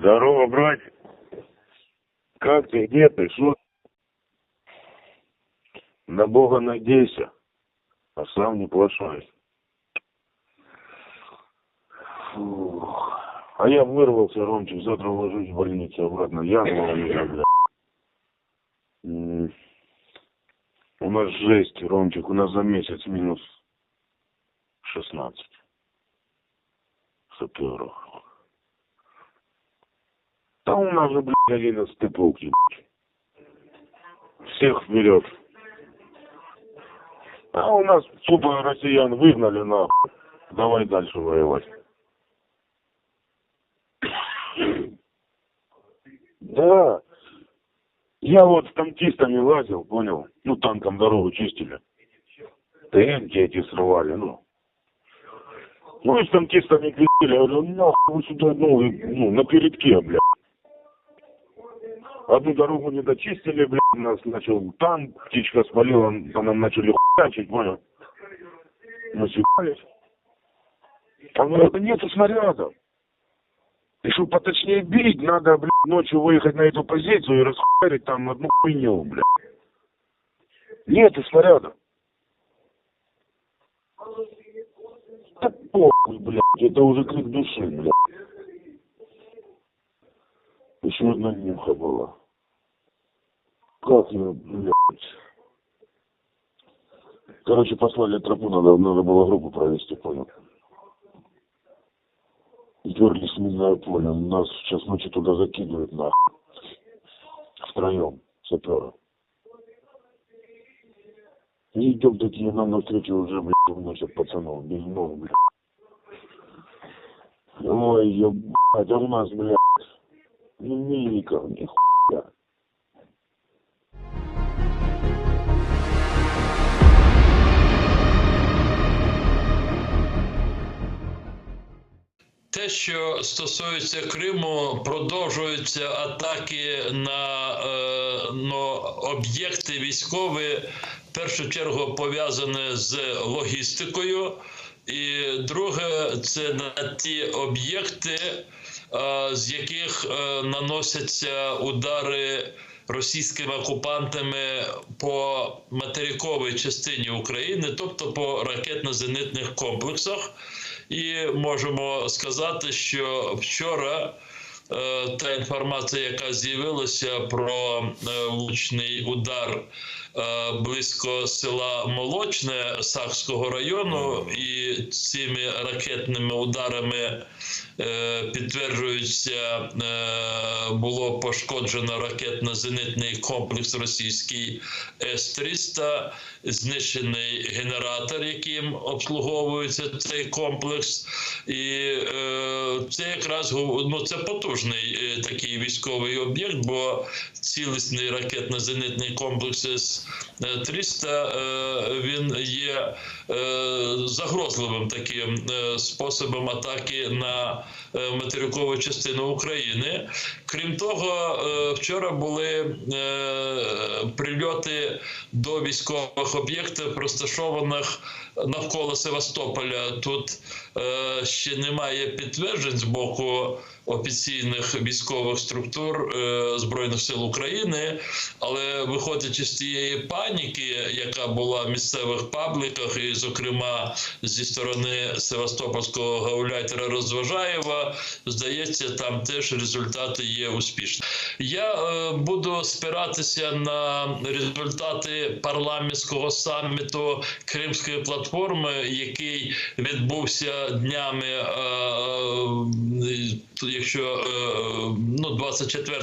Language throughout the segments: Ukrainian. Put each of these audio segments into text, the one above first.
Здорово, братик. Как ты, где ты, что? На Бога надейся, а сам не плашай. Фух. А я вырвался, Ромчик, завтра ложусь в больницу обратно. Я меня, бля. У нас жесть, Ромчик, у нас за месяц минус 16 саперов. Да у нас же, блядь, 11 полк, ебать. Всех вперед. А у нас тупо россиян выгнали нахуй. Давай дальше воевать. Да. Я вот с танкистами лазил, понял? Ну, танком дорогу чистили. ТНТ эти срывали, ну. Ну, и с танкистами пиздили. Я говорю, нахуй вы сюда, ну, ну, на передке, блядь. Одну дорогу не дочистили, блядь, нас начал танк, птичка спалила, по нам начали хуячить, понял? Мы съебались. А ну, это нету снарядов. И чтобы поточнее бить, надо, блядь, ночью выехать на эту позицию и расхуярить там одну хуйню, блядь. Нету снарядов. Да похуй, блядь, это уже крик души, блядь. Еще одна немха была. Как я, блядь. Короче, послали тропу, надо, надо было группу провести, понял. Дерлись в минное поле. Нас сейчас ночью туда закидывают, нахуй. Втроем, саперы. И идем такие нам навстречу уже, блядь, вносят пацанов, без ног, блядь. Ой, ебать, а у нас, блядь, ни миников, ни Те, що стосується Криму, продовжуються атаки на е, ну, об'єкти військові, в першу чергу пов'язані з логістикою. І друге, це на ті об'єкти, е, з яких е, наносяться удари російськими окупантами по материковій частині України, тобто по ракетно-зенитних комплексах. І можемо сказати, що вчора е, та інформація, яка з'явилася про е, влучний удар близько села Молочне Сахського району, і цими ракетними ударами е, підтверджується, е, було пошкоджено ракетно-зенитний комплекс російський С-300, знищений генератор, яким обслуговується цей комплекс. І е, це якраз ну, це потужний е, такий військовий об'єкт, бо цілісний ракетно-зенитний комплекс С-300 е, він є е, загрозливим таким е, способом атаки на е, материкову частину України. Крім того, е, вчора були е, прильоти до військових об'єктів, розташованих навколо Севастополя. Тут е, ще немає підтверджень з боку офіційних військових структур е, Збройних сил України, але виходячи з тієї паніки, яка була в місцевих пабліках, і, зокрема, зі сторони Севастопольського гауляйтера Розважаєва, здається, там теж результати є успішні. Я е, буду спиратися на результати парламентського саміту Кримської платформи, який відбувся днями. е, Якщо е, ну 24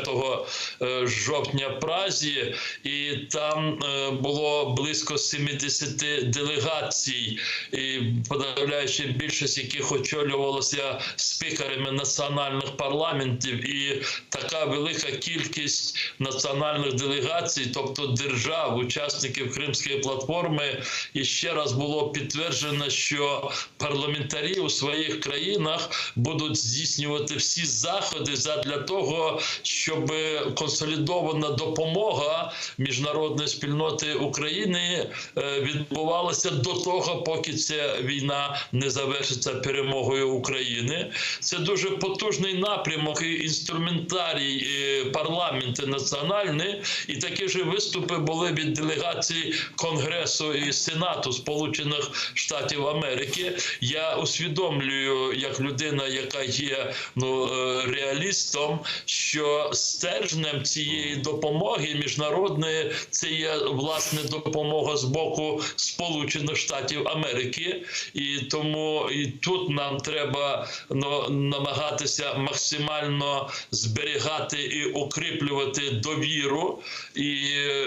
е, жовтня в Празі, і там е, було близько 70 делегацій, і подавляюча більшість яких очолювалося спікерами національних парламентів, і така велика кількість національних делегацій, тобто держав, учасників Кримської платформи, і ще раз було підтверджено, що парламентарі у своїх країнах будуть здійснювати всі всі заходи задля того, щоб консолідована допомога міжнародної спільноти України е, відбувалася до того, поки ця війна не завершиться перемогою України. Це дуже потужний напрямок і інструментарій парламенти національний, і такі ж виступи були від делегацій Конгресу і Сенату Сполучених Штатів Америки. Я усвідомлюю, як людина, яка є ну реалістом, що стержнем цієї допомоги міжнародної це є власне допомога з боку Сполучених Штатів Америки, і тому і тут нам треба ну, намагатися максимально зберігати і укріплювати довіру, і,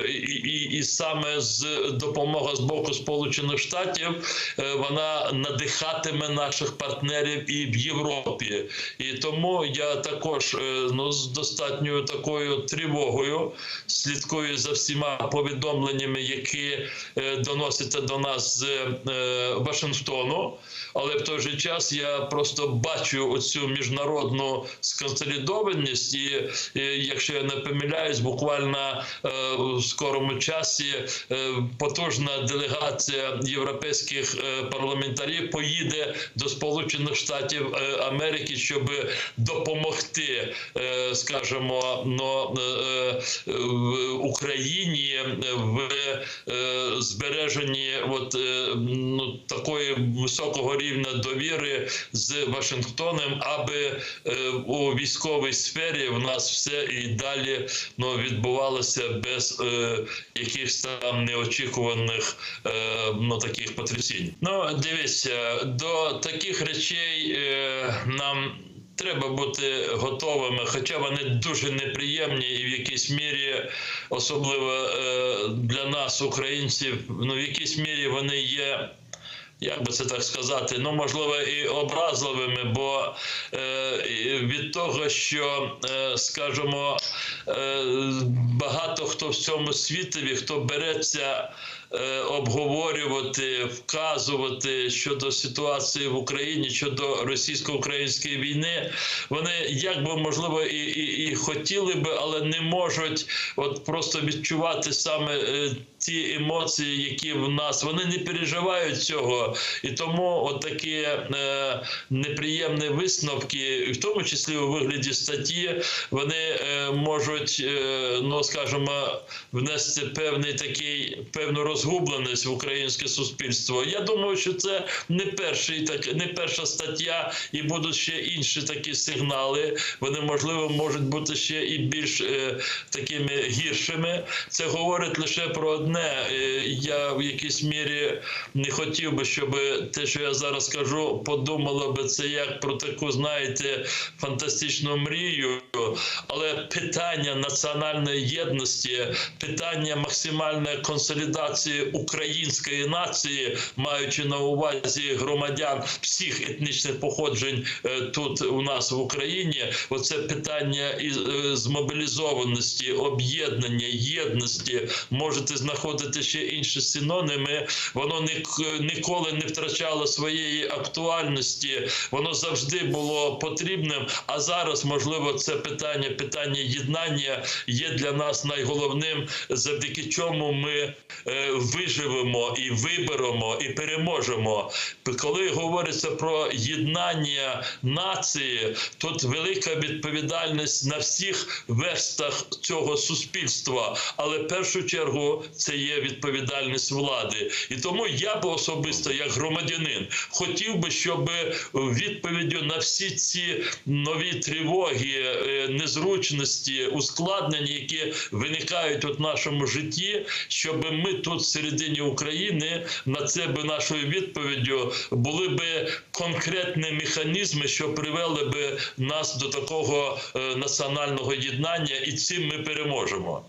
і, і, і саме з допомога з боку Сполучених Штатів е, вона надихатиме наших партнерів і в Європі. І тому я також е, ну, з достатньою такою тривогою слідкую за всіма повідомленнями, які е, доносяться до нас з е, Вашингтону. Але в той же час я просто бачу оцю міжнародну сконсолідованість, і, і якщо я не помиляюсь, буквально е, в скорому часі е, потужна делегація європейських е, парламентарів поїде до Сполучених Штатів Америки, щоб допомогти, е, скажімо, ну, Україні в збереженні от, ну, такої високого рівня довіри з Вашингтоном, аби у військовій сфері в нас все і далі ну, відбувалося без якихось там неочікуваних е, ну, таких потрясінь. Ну, дивіться, до таких речей нам. Треба бути готовими, хоча вони дуже неприємні і в якійсь мірі, особливо е, для нас, українців, ну в якійсь мірі вони є. Як би це так сказати, ну можливо і образливими, бо е, від того, що е, скажімо, е, багато хто в цьому світові, хто береться обговорювати, вказувати щодо ситуації в Україні щодо російсько-української війни, вони як би можливо і, і, і хотіли би, але не можуть от просто відчувати саме ті емоції, які в нас. Вони не переживають цього, і тому такі е, неприємні висновки, в тому числі у вигляді статті, вони е, можуть, е, ну скажімо, внести певний такий певну розгубленість в українське суспільство. Я думаю, що це не перший так, не перша стаття, і будуть ще інші такі сигнали. Вони можливо можуть бути ще і більш е, такими гіршими. Це говорить лише про одне. Е, Я в якійсь мірі не хотів би, щоб те, що я зараз кажу, подумало би це як про таку, знаєте, фантастичну мрію. Але питання національної єдності, питання максимальної консолідації української нації, маючи на увазі громадян всіх етнічних походжень е, тут у нас в Україні, оце питання із е, змобілізованості, об'єднання, єдності, можете знаходити ще інші синоними. Воно ні- ніколи не втрачало своєї актуальності, воно завжди було потрібним. А зараз, можливо, це питання, питання єднання є для нас найголовним, завдяки чому ми е, виживемо і виберемо і переможемо. Коли говориться про єднання нації, тут велика відповідальність на всіх верстах цього суспільства, але в першу чергу це є відповідальність влади. І тому я би особисто, як громадянин, хотів би, щоб відповіддю на всі ці нові тривоги, е, незручності, ускладнення, які виникають у нашому житті, щоб ми тут, всередині України, на це би нашою відповіддю були би конкретні механізми, що привели би нас до такого е, національного єднання, і цим ми переможемо.